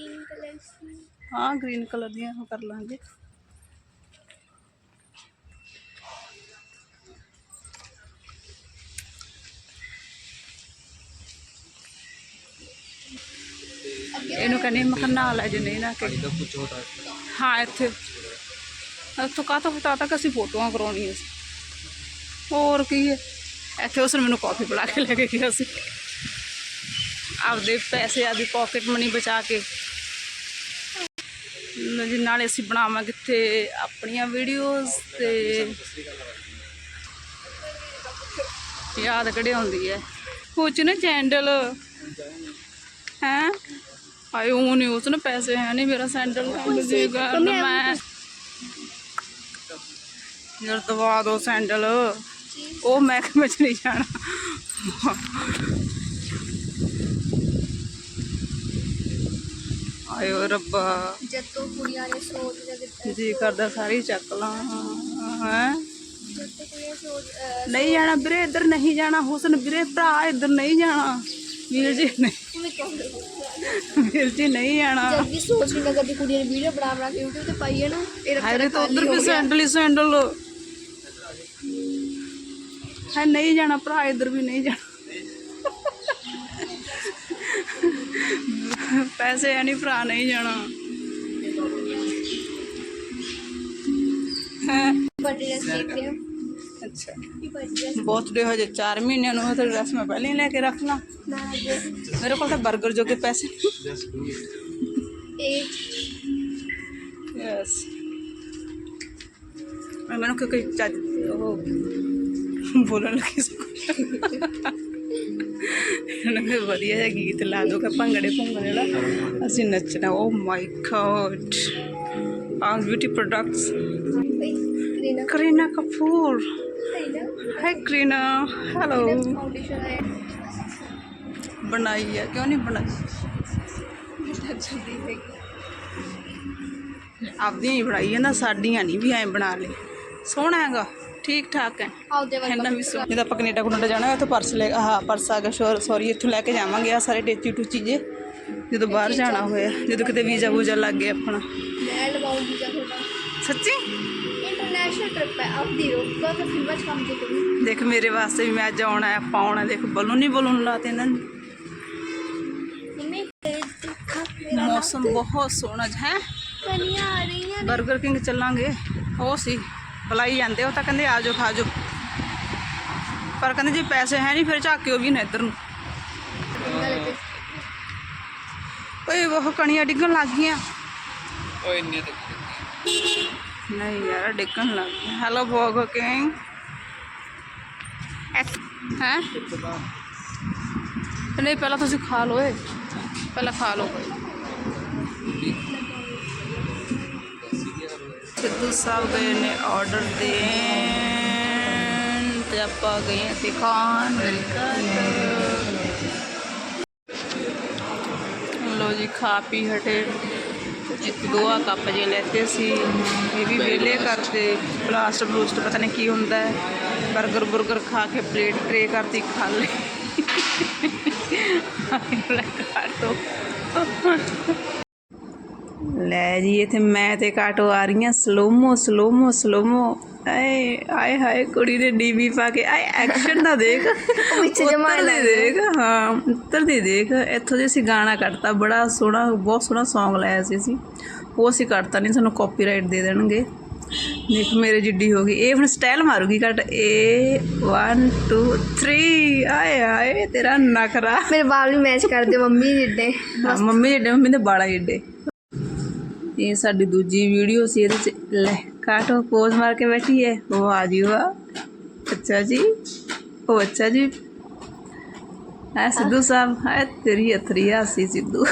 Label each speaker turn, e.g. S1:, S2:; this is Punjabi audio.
S1: ਗ੍ਰੀਨ ਕਲਰ ਸੀ।
S2: ਹਾਂ ਗ੍ਰੀਨ ਕਲਰ ਦੀਆਂ ਉਹ ਕਰ ਲਾਂਗੇ। ਇਹਨੂੰ ਕਹਿੰਦੇ ਮਖਨਾ ਲੈ ਜਨੇ ਨਾ ਕਿ। ਹਾਂ ਇੱਥੇ। ਇੱਥੋਂ ਕਾਹਤੋਂ ਹਟਾ ਤੱਕ ਅਸੀਂ ਫੋਟੋਆਂ ਕਰਾਉਣੀਆਂ ਸੀ। ਹੋਰ ਕੀ ਹੈ? ਇੱਥੇ ਉਸ ਨੇ ਮੈਨੂੰ ਕਾਫੀ ਬਣਾ ਕੇ ਲੈ ਕੇ ਗਿਆ ਸੀ। ਆਪਦੇ ਪੈਸੇ ਆਦੀ ਪਾਕਟ ਮਨੀ ਬਚਾ ਕੇ। ਜੀ ਨਾਲੇ ਅਸੀਂ ਬਣਾਵਾਂਗੇ ਇੱਥੇ ਆਪਣੀਆਂ ਵੀਡੀਓਜ਼ ਤੇ ਯਾਦ ਕਿਹੜੇ ਹੁੰਦੀ ਹੈ? ਕੁਝ ਨਾ ਚੈਂਡਲ ਹੈ? ਆਏ ਉਹ ਨਹੀਂ ਉਸ ਨੂੰ ਪੈਸੇ ਹੈ ਨਹੀਂ ਮੇਰਾ ਸੈਂਡਲ ਕੰਮ ਦੇਗਾ ਮੈਂ। ਯਾਰ ਦਵਾ ਦੋ ਸੈਂਡਲ। ਉਹ ਮਹਿਕਮੇ ਚ ਨਹੀਂ ਜਾਣਾ? ਆਇਓ ਰੱਬਾ।
S1: ਜਦ ਤੋਂ ਕੁੜੀਆਂ ਨੇ ਸੋਚ ਜਦ
S2: ਜੀ ਕਰਦਾ ਸਾਰੀ ਚੱਕ ਲਾਂ। ਹੈ?
S1: ਜਦ ਤੋਂ ਕੁੜੀਆਂ ਸੋਚ
S2: ਨਹੀਂ ਜਾਣਾ ਵੀਰੇ ਇੱਧਰ ਨਹੀਂ ਜਾਣਾ। ਹੁਸਨ ਵੀਰੇ ਭਰਾ ਇੱਧਰ ਨਹੀਂ ਜਾਣਾ। ਵੀਰ ਜੀ ਨਹੀਂ ਵੀਰ ਜੀ ਨਹੀਂ ਜਾਣਾ।
S1: ਜਦ ਵੀ ਸੋਚ ਨਹੀਂ ਕਰਦੀ ਕੁੜੀਆਂ ਨੇ ਵੀਡੀਓ ਬਣਾ ਬਣਾ ਕੇ YouTube ਤੇ ਪਾਈ ਹੈ ਨਾ ਇਹ
S2: ਹਾਏ ਤਾਂ ਉਧਰ ਵੀ ਸੈਂਡਲ ਹੀ ਸੈਂਡਲ। ਹੈ ਨਹੀਂ ਜਾਣਾ ਭਰਾ ਇੱਧਰ ਵੀ ਨਹੀਂ ਜਾਣਾ। ਪੈਸੇ ਹੈ ਨਹੀਂ ਭਰਾ ਨਹੀਂ ਜਾਣਾ। ਹੈ?
S1: ਬਰਥਡੇ ਦੇਖ ਹੋ
S2: ਅੱਛਾ।
S1: ਬਰਥਡੇ
S2: ਹੋ ਜੇ 4 ਮਹੀਨਿਆਂ ਨੂੰ ਤਾਂ ਡਰੈਸ ਮੈਂ ਪਹਿਲਾਂ ਹੀ ਲੈ ਕੇ ਰੱਖ ਲਾਂ। ਮੇਰੇ ਕੋਲ ਤਾਂ 버ਗਰ ਜੋ ਕੇ ਪੈਸੇ ਯੈਸ ਮੈਂ ਮੈਨੂੰ ਕਿ ਕੋਈ ਚੱਜ ਉਹ ਬੋਲਣ ਲੱਗੀ ਸੀ। ਇਹਨਾਂ ਨੇ ਵਧੀਆ ਜਿਹਾ ਗੀਤ ਲਾ ਦੋ ਕਿ ਭੰਗੜੇ ਭੰਗੜੇ ਜਿਹੜਾ ਅਸੀਂ ਨੱਚਣਾ Oh ਓ ਮਾਈ ਗॉड ਆ beauty products
S1: Kareena
S2: Kapoor.
S1: Kareena
S2: hi Kareena hello ਬਣਾਈ ਹੈ ਕਿਉਂ ਨਹੀਂ ਬਣਾਈ?
S1: ਇਹ ਤਾਂ
S2: ਆਪਦੀਆਂ ਹੀ ਬਣਾਈ ਹੈ ਨਾ, ਸਾਡੀਆਂ ਨਹੀਂ ਵੀ ਐਂ ਬਣਾ ਲਈ ਸੋਹਣਾ ਹੈਗਾ। ਠੀਕ ਠਾਕ ਹੈ
S1: ਆਉਦੇ
S2: ਇਹਨਾਂ ਵੀ ਸੋ ਜਦੋਂ ਆਪਾਂ ਕੈਨੇਡਾ ਕੁਨੇਡਾ ਜਾਣਾ ਉੱਥੇ ਪਰਸ ਲੈ ਆਹ ਪਰਸ ਆ ਗਿਆ ਸ਼ੋਰ ਸੌਰੀ ਇੱਥੋਂ ਲੈ ਕੇ ਜਾਵਾਂਗੇ ਆ ਸਾਰੇ ਟੇਚੀ ਟੂਚੀ ਜੇ ਜਦੋਂ ਬਾਹਰ ਜਾਣਾ ਹੋਇਆ ਜਦੋਂ ਕਿਤੇ ਵੀਜ਼ਾ ਵੂਜ਼ਾ ਲੱਗ ਗਿਆ ਆਪਣਾ
S1: ਮੈਂ ਲਵਾਉਂਗੀ ਜਾਂ ਤੁਹਾਡਾ
S2: ਸੱਚੀ
S1: ਇੰਟਰਨੈਸ਼ਨਲ ਟ੍ਰਿਪ ਹੈ ਆਪ ਦੀ ਰੋਕਾ ਤਾਂ ਫਿਰ ਬਸ ਕੰਮ ਤੇ ਕਰੀ
S2: ਦੇਖ ਮੇਰੇ ਵਾਸਤੇ ਵੀ ਮੈਂ ਅੱਜ ਆਉਣਾ ਹੈ ਆਪਾਂ ਆਉਣਾ ਦੇਖ ਬਲੂਨ ਹੀ ਬਲੂਨ ਲਾਤੇ ਇਹਨਾਂ ਨੇ
S1: ਮੰਮੀ ਤੇ ਦੇਖਾ ਮੇਰਾ
S2: ਮੌਸਮ ਬਹੁਤ ਸੋਹਣਾ ਹੈ
S1: ਕਨੀਆਂ ਆ ਰਹੀਆਂ ਨੇ
S2: 버ਗਰ ਕਿੰਗ ਚੱਲਾਂਗੇ ਉਹ ਸੀ ਬੁਲਾਈ ਜਾਂਦੇ ਉਹ ਤਾਂ ਕਹਿੰਦੇ ਆ ਜਾਓ ਖਾ ਜਾਓ ਪਰ ਕਹਿੰਦੇ ਜੇ ਪੈਸੇ ਹੈ ਨਹੀਂ ਫਿਰ ਝਾਕਿਓ ਵੀ ਨਾ ਇੱਧਰ ਨੂੰ
S1: ਨਾਲੇ ਤੇ
S2: ਓਏ ਉਹ ਕਣੀਆਂ ਡਿੱਗਣ ਲੱਗ ਗਈਆਂ
S3: ਓਏ ਇੰਨੇ ਤੇ
S2: ਨਹੀਂ ਯਾਰ ਡਿੱਗਣ ਲੱਗ ਗਈਆਂ ਹੈਲੋ 버ਗਰ ਕਿੰਗ ਹੈ ਨਹੀਂ ਪਹਿਲਾਂ ਤੁਸੀਂ ਖਾ ਲਓ ਏ ਪਹਿਲਾਂ ਖਾ ਲਓ ਕੋਈ ਸਿੱਧੂ ਸਾਹਿਬ ਗਏ ਨੇ ਆਰਡਰ ਦੇਣ ਤੇ ਆਪਾਂ ਗਏ ਤੇ ਖਾਣ ਲੋ ਜੀ, ਖਾ ਪੀ ਹਟੇ। ਇੱਕ ਦੋ ਕੱਪ ਜੇ ਲੈਤੇ ਸੀ। ਇਹ ਵੀ ਵੇਲੇ ਕਰਤੇ ਪਲਾਸਟ ਬਲੂਸਟ ਪਤਾ ਨਹੀਂ ਕੀ ਹੁੰਦਾ ਹੈ। 버ਗਰ ਬੁਰਗਰ ਖਾ ਕੇ ਪਲੇਟ ਟਰੇ ਕਰਤੀ, ਖਾ ਲਈ। ਲੈ ਕਾਟੋ ਲੈ ਜੀ ਇੱਥੇ ਮੈਂ ਤੇ ਕਾਟੋ ਆ ਰਹੀਆਂ ਸਲੋਮੋ ਸਲੋਮੋ ਸਲੋਮੋ ਆਏ ਆਏ ਹਾਏ ਕੁੜੀ ਨੇ ਡੀਵੀ ਪਾ ਕੇ ਆਏ ਐਕਸ਼ਨ ਦਾ ਦੇਖ।
S1: ਜਮਾਈ
S2: ਉੱਤਰ ਦੀ ਦੇਖ ਹਾਂ ਉੱਤਰ ਦੀ ਦੇਖ। ਇੱਥੋਂ ਜੇ ਅਸੀਂ ਗਾਣਾ ਕੱਢਤਾ ਬੜਾ ਸੋਹਣਾ ਬਹੁਤ ਸੋਹਣਾ Song ਲਾਇਆ ਸੀ ਅਸੀਂ। ਉਹ ਅਸੀਂ ਕੱਢਤਾ ਨਹੀਂ ਸਾਨੂੰ ਕਾਪੀਰਾਈਟ ਦੇ ਦੇਣਗੇ। ਦੇਖ ਮੇਰੇ ਜਿੱਡੀ ਹੋ ਗਈ। ਇਹ ਹੁਣ ਸਟਾਈਲ ਮਾਰੂਗੀ ਕੱਟ ਏ 1 2 3 ਆਏ ਆਏ ਤੇਰਾ ਨਖਰਾ।
S1: ਮੇਰੇ ਬਾਲ ਵੀ ਮੈਚ ਕਰਦੇ ਮੰਮੀ ਜਿੱਡੇ।
S2: ਮੰਮੀ ਜਿਹੜੇ ਮੰਮੀ ਦੇ ਬਾਲਾ ਏਡੇ ਇਹ ਸਾਡੀ ਦੂਜੀ ਵੀਡੀਓ ਸੀ ਇਹਦੇ ਚ। ਲੈ ਕਾਟੋ ਪੋਜ਼ ਮਾਰ ਕੇ ਬੈਠੀ ਹੈ ਵਾਹ ਜੀ ਵਾਹ ਅੱਛਾ ਜੀ। ਉਹ ਅੱਛਾ ਜੀ। ਹੈ ਸਿੱਧੂ ਸਾਹਿਬ ਹੈ ਤੇਰੀ ਅਥਰੀਆ ਸੀ ਸਿੱਧੂ।